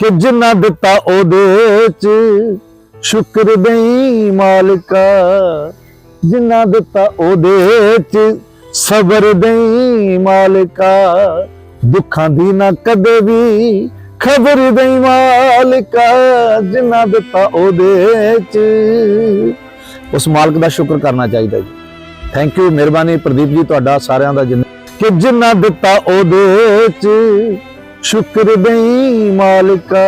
ਕਿ ਜਿੰਨਾ ਦਿੱਤਾ ਉਹਦੇ ਚ ਸ਼ੁਕਰ ਦੇਈ ਮਾਲਕਾ, ਜਿੰਨਾ ਦਿੱਤਾ ਉਹਦੇ ਚ ਸਬਰ ਦੇਈ ਮਾਲਕਾ, ਦੁੱਖਾਂ ਦੀ ਨਾ ਕਦੇ ਵੀ ਖਬਰ ਦੇਈ ਮਾਲਕਾ, ਜਿੰਨਾ ਦਿੱਤਾ ਉਹਦੇ ਚ ਉਸ ਮਾਲਕ ਦਾ ਸ਼ੁਕਰ ਕਰਨਾ ਚਾਹੀਦਾ ਜੀ। ਥੈਂਕ ਯੂ ਮਿਹਰਬਾਨੀ ਪ੍ਰਦੀਪ ਜੀ, ਤੁਹਾਡਾ ਸਾਰਿਆਂ ਦਾ ਜਿੰਨਾ ਕਿ ਜਿੰਨਾ ਦਿੱਤਾ ਉਹਦੇ ਚ ਸ਼ੁਕਰ ਦੇਈ ਮਾਲਕਾ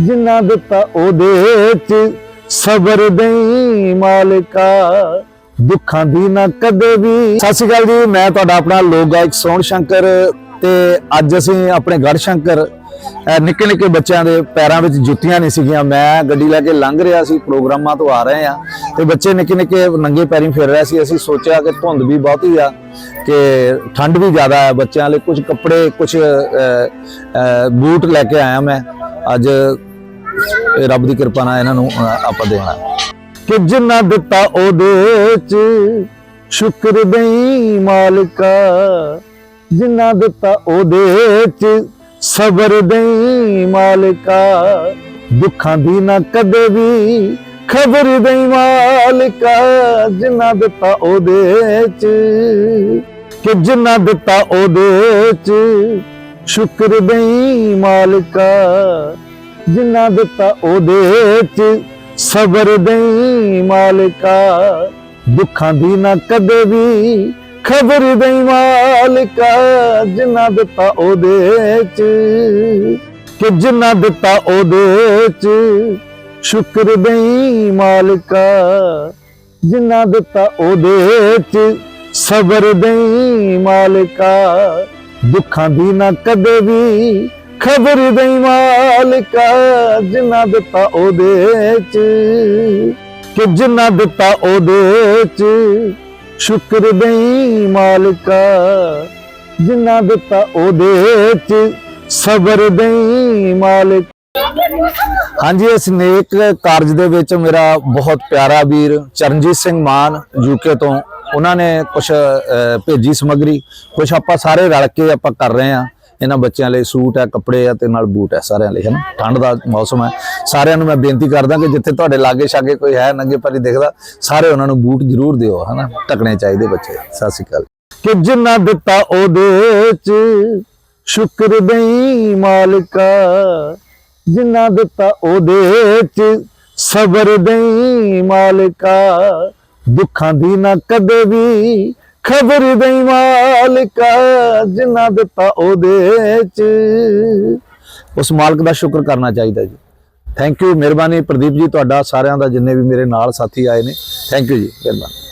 ਜਿੰਨਾ ਦਿੱਤਾ ਉਹਦੇ ਚ ਸਬਰ ਦੇਈ ਮਾਲਕਾ। ਦੁੱਖਾਂ ਦੀ ਨਾ ਕਦੇ ਵੀ ਸਤਿ ਸ਼੍ਰੀ ਅਕਾਲ ਜੀ, ਮੈਂ ਤੁਹਾਡਾ ਆਪਣਾ ਲੋਕ ਗਾਇਕ ਸੋਹਣ ਸ਼ੰਕਰ ਤੇ ਅੱਜ ਅਸੀਂ ਆਪਣੇ ਗੜ ਸ਼ੰਕਰ ਨਿੱਕੇ ਨਿੱਕੇ ਬੱਚਿਆਂ ਦੇ ਪੈਰਾਂ ਵਿੱਚ ਜੁੱਤੀਆਂ ਨਹੀਂ ਸੀਗੀਆਂ। ਮੈਂ ਗੱਡੀ ਲੈ ਕੇ ਲੰਘ ਰਿਹਾ ਸੀ, ਪ੍ਰੋਗਰਾਮਾਂ ਤੋਂ ਆ ਰਹੇ ਆ ਤੇ ਬੱਚੇ ਨਿੱਕੇ ਨਿੱਕੇ ਨੰਗੇ ਪੈਰੀਂ ਫਿਰ ਰਹੇ ਸੀ। ਅਸੀਂ ਸੋਚਿਆ ਕਿ ਧੁੰਦ ਵੀ ਬਹੁਤੀ ਆ, ਕਿ ਠੰਡ ਵੀ ਜ਼ਿਆਦਾ ਹੈ ਬੱਚਿਆਂ ਲਈ। ਕੁਝ ਕੱਪੜੇ, ਕੁਝ ਬੂਟ ਲੈ ਕੇ ਆਇਆ ਮੈਂ। ਅੱਜ ਰੱਬ ਦੀ ਕਿਰਪਾ ਨਾਲ ਇਹਨਾਂ ਨੂੰ ਆਪਾਂ ਦੇਣਾ। ਕਿ ਜਿੰਨਾ ਦਿੱਤਾ ਉਹਦੇ ਚ ਸ਼ੁਕਰ ਦੇਈ ਮਾਲਕਾ। ਜਿੰਨਾ ਦਿੱਤਾ ਉਹਦੇ ਚ ਸਬਰ ਦੇਈ ਮਾਲਕਾ, ਦੁੱਖਾਂ ਦੀ ਨਾ ਕਦੇ ਵੀ ਖਬਰ ਦੇਈ ਮਾਲਕਾ ਜਿੰਨਾ ਦਿੱਤਾ ਉਹਦੇ ਚ, ਕਿ ਜਿੰਨਾ ਦਿੱਤਾ ਉਹਦੇ ਚ ਸ਼ੁਕਰ ਦੇਈ ਮਾਲਕਾ ਜਿੰਨਾ ਦਿੱਤਾ ਉਹਦੇ ਚ ਸਬਰ ਦੇਈ ਮਾਲਕਾ, ਦੁੱਖਾਂ ਦੀ ਨਾ ਕਦੇ ਵੀ ਖਬਰ ਦੇਈ ਮਾਲਕਾ, ਜਿੰਨਾ ਦਿੱਤਾ ਉਹਦੇ ਚ, ਕਿ ਜਿੰਨਾ ਦਿੱਤਾ ਉਹਦੇ ਚ। ਸ਼ੁਕਰ ਦੇਈ ਮਾਲਕਾ, ਜਿੰਨਾ ਦਿੱਤਾ ਉਹਦੇ ਚ। ਸਬਰ ਦੇਈ ਮਾਲਕਾ, ਦੁੱਖਾਂ ਦੀ ਨਾ ਕਦੇ ਵੀ ਖਬਰ ਦੇਈ ਮਾਲਕਾ, ਜਿੰਨਾ ਦਿੱਤਾ ਉਹਦੇ ਚ, ਕਿ ਜਿੰਨਾ ਦਿੱਤਾ ਉਹਦੇ ਚ। ਸ਼ੁਕਰ ਦੇਈ ਮਾਲਕਾ ਜਿੰਨਾ ਦਿੱਤਾ ਉਹਦੇ ਚ ਸਬਰ ਦੇਈ ਮਾਲਕ। ਹਾਂਜੀ, ਇਸ ਨੇਕ ਕਾਰਜ ਦੇ ਵਿੱਚ ਮੇਰਾ ਬਹੁਤ ਪਿਆਰਾ ਵੀਰ ਚਰਨਜੀਤ ਸਿੰਘ ਮਾਨ ਯੂਕੇ ਤੋਂ। ਉਹਨਾਂ ਨੇ ਕੁਝ ਭੇਜੀ ਸਮੱਗਰੀ। ਕੁਝ ਆਪਾਂ ਸਾਰੇ ਰਲ ਕੇ ਆਪਾਂ ਕਰ ਰਹੇ ਆ ਇਹਨਾਂ ਬੱਚਿਆਂ ਲਈ ਸੂਟ ਹੈ, ਕੱਪੜੇ ਆ ਤੇ ਨਾਲ ਬੂਟ ਹੈ ਸਾਰਿਆਂ ਲਈ, ਹਨਾ? ਠੰਡ ਦਾ ਮੌਸਮ ਹੈ। ਸਾਰਿਆਂ ਨੂੰ ਮੈਂ ਬੇਨਤੀ ਕਰਦਾ ਕਿ ਜਿੱਥੇ ਤੁਹਾਡੇ ਲਾਗੇ ਛਾਗੇ ਕੋਈ ਹੈ ਨੰਗੇ ਪੈਰੀ ਦਿਖਦਾ, ਸਾਰੇ ਉਹਨਾਂ ਨੂੰ ਬੂਟ ਜ਼ਰੂਰ ਦਿਓ, ਹਨਾ? ਟਕਣੇ ਚਾਹੀਦੇ ਬੱਚੇ, ਸਤਿ ਸ਼੍ਰੀ ਅਕਾਲ। ਕਿ ਜਿੰਨਾ ਦਿੱਤਾ ਉਹਦੇ ਚ ਸ਼ੁਕਰ ਦੇਈ ਮਾਲਕਾ, ਜਿੰਨਾ ਦਿੱਤਾ ਉਹਦੇ ਚ ਸਬਰ ਦੇਈ ਮਾਲਕਾ, ਦੁੱਖਾਂ ਦੀ ਨਾ ਕਦੇ ਵੀ ਖਬਰ ਦੇਈ ਮਾਲਕਾ ਜਿੰਨਾ ਦਿੱਤਾ ਉਹਦੇ ਚ। ਉਸ ਮਾਲਕ ਦਾ ਸ਼ੁਕਰ ਕਰਨਾ ਚਾਹੀਦਾ ਜੀ। ਥੈਂਕ ਯੂ ਮਿਹਰਬਾਨੀ। ਪ੍ਰਦੀਪ ਜੀ, ਤੁਹਾਡਾ ਸਾਰਿਆਂ ਦਾ ਜਿੰਨੇ ਵੀ ਮੇਰੇ ਨਾਲ ਸਾਥੀ ਆਏ ਨੇ ਥੈਂਕ ਯੂ ਜੀ, ਮਿਹਰਬਾਨੀ।